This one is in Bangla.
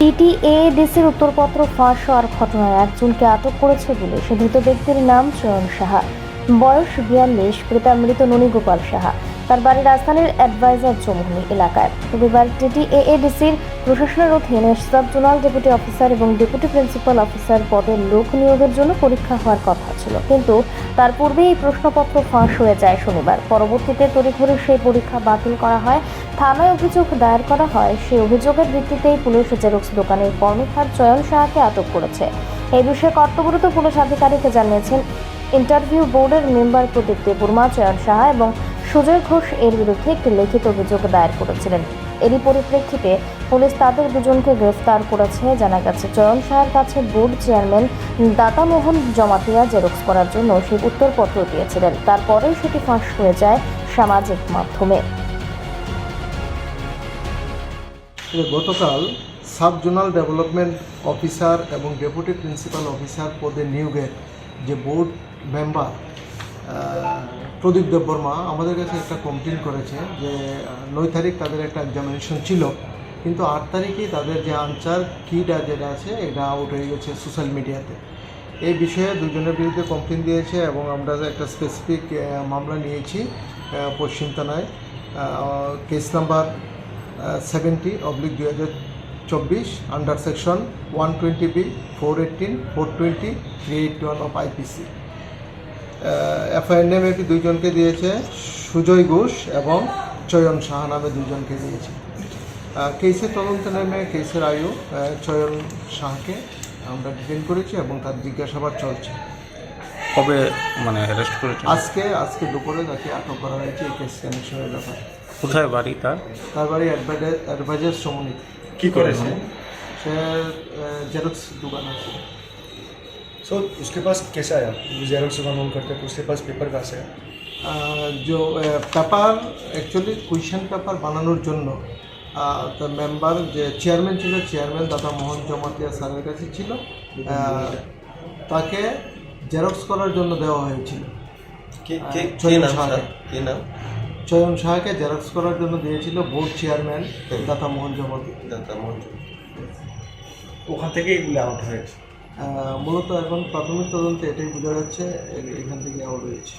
টিটিএডিসির উত্তরপত্র ফাঁস হওয়ার ঘটনায় একজনকে আটক করেছে পুলিশ। ধৃত ব্যক্তির নাম চয়ন সাহা। বয়স বিয়াল্লিশ মৃত ননী গোপাল সাহা। তার বাড়ি রাজধানীর অ্যাডভাইজার চৌমুহনী এলাকায়। রবিবার টিটিএএডিসির প্রশাসনের অধীনে সাব জোনাল ডেপুটি অফিসার এবং ডেপুটি প্রিন্সিপাল অফিসার পদের লোক নিয়োগের জন্য পরীক্ষা হওয়ার কথা ছিল। কিন্তু তার পূর্বে এই প্রশ্নপত্র ফাঁস হয়ে যায় শনিবার। পরবর্তীতে তড়িঘড়ি সেই পরীক্ষা বাতিল করা হয়। থানায় অভিযোগ দায়ের করা হয়। সেই অভিযোগের ভিত্তিতেই পুলিশ জেরক্স দোকানের কর্মচার চয়ন সাহাকে আটক করেছে। এই বিষয়ে কর্তব্যরত পুলিশ আধিকারিক জানিয়েছেন, ইন্টারভিউ বোর্ডের মেম্বার প্রদীপ দেববর্মা চয়ন সাহা এবং সুজয় ঘোষ এর বিরুদ্ধে একটি লিখিত অভিযোগ দায়ের করেছিলেন। এরই পরিপ্রেক্ষিতে পুলিশ তাদের দুজনকে গ্রেফতার করেছে। জানা গেছে, চয়ন সাহার কাছে board chairman Datamohan Jamatia xerox করার জন্য সেই উত্তরপত্র দিয়েছিলেন। তারপরেই সেটি ফাঁস হয়ে যায় সামাজিক মাধ্যমে। গতকাল সাব জোনাল ডেভেলপমেন্ট অফিসার এবং ডেপুটি প্রিন্সিপাল অফিসার পদে নিয়োগের যে বোর্ড মেম্বার প্রদীপ দেববর্মা আমাদের কাছে একটা কমপ্লেন করেছে যে নয় তারিখ তাদের একটা এক্সামিনেশন ছিল, কিন্তু আট তারিখেই তাদের যে আনসার কিটা যেটা আছে, এটা আউট হয়ে গেছে সোশ্যাল মিডিয়াতে এই বিষয়ে দুজনের বিরুদ্ধে কমপ্লেন দিয়েছে এবং আমরা একটা স্পেসিফিক মামলা নিয়েছি পশ্চিম থানায় কেস নাম্বার সেভেন্টি অবলিক দুই হাজার চব্বিশ under section one twenty B four eighteen four twenty three eight one of IPC FIR নেমে দুইজনকে দিয়েছে? সুজয় ঘোষ এবং চয়ন সাহা নামে দুজনকে দিয়েছে। কেসের তদন্ত নেমে কেসের আয়ু চয়ন শাহকে আমরা ডিটেন করেছি এবং তার জিজ্ঞাসাবাদ চলছে। কবে মানে অ্যারেস্ট করেছেন? আজকে আজকে দুপুরে তাকে আটক করা হয়েছে এই কেস কানেকশনের ব্যাপারে। কোথায় বাড়ি তার? তার বাড়ি অ্যাডভাইজার অ্যাডভাইজার সমনি কি করেছে সে জেরক্স দোকান আছে। सो उसके पास कैसे आया जेरोक्स का काम करते तो उसके पास पेपर कहाँ से आया আহ, जो পেপার অ্যাকচুয়ালি কুইশন পেপার বানানোর জন্য তার মেম্বার যে চেয়ারম্যান ছিল চেয়ারম্যান দাদা মোহন জমাতিয়া স্যারের কাছে ছিল আহ, তাকে জেরক্স করার জন্য দেওয়া হয়েছিল কে কে কে চয়ন নাম সাহা। স্যার কে নাম চয়ন সাহাকে জেরক্স করার জন্য দিয়েছিল বোর্ড চেয়ারম্যান দাদা মোহন জমাতিয়া দাদা মঞ্জু ওখান থেকে এগুলো আউট হয়েছে আহ, মূলত এখন প্রাথমিক তদন্তে এটাই বোঝা যাচ্ছে এখান থেকে আমার রয়েছে